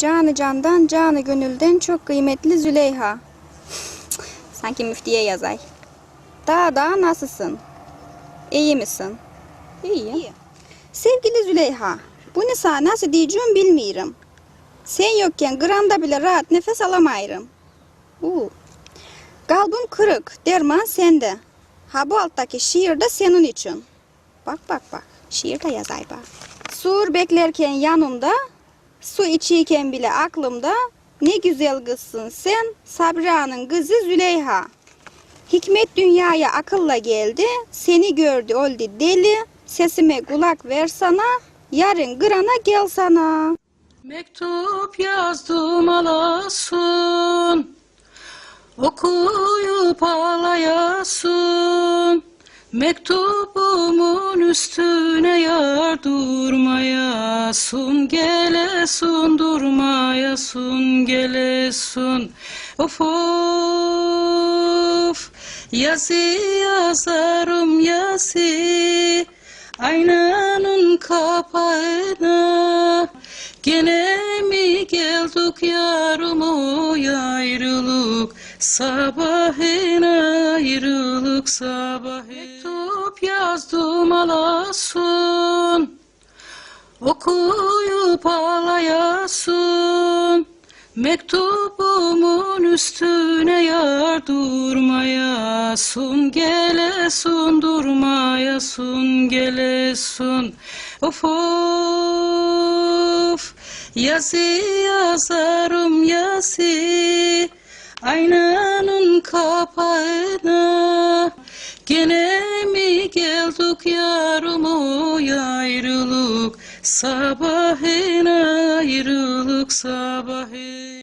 Canı candan, canı gönülden çok kıymetli Züleyha. Sanki müftiye yazay. Daha daha nasılsın? İyi misin? İyi. Sevgili Züleyha, bunu sana nasıl diyeceğim bilmiyorum. Sen yokken gramda bile rahat nefes alamayırım. Uu. Kalbim kırık, derman sende. Ha bu alttaki şiir de senin için. Bak bak bak, şiir de yazay bak. Sur beklerken yanımda, su içiyken bile aklımda. Ne güzel kızsın sen, Sabra'nın kızı Züleyha. Hikmet dünyaya akılla geldi, seni gördü oldu deli. Sesime kulak ver sana, yarın grana gel sana. Mektup yazdım alasın Okuyup ağlayasın Mektubumun üstüne yar durmayasın Gelesun durmayasın gelesun Of of Yazı yazarım yazı Aynanın kapağına. Gene mi geldik yarım o ayrılık Sabahına ayrılık sabah Mektup yazdım alasın. Okuyup ağlayasın. Mektubumun üstüne yar durmayasın. Gelesun durmayasın gelesun. Of of. Yazı yazarım yazı. Aynanın kapağına. Gene mi geldik yarım o ayrılık? Sabahına ayrılık sabahı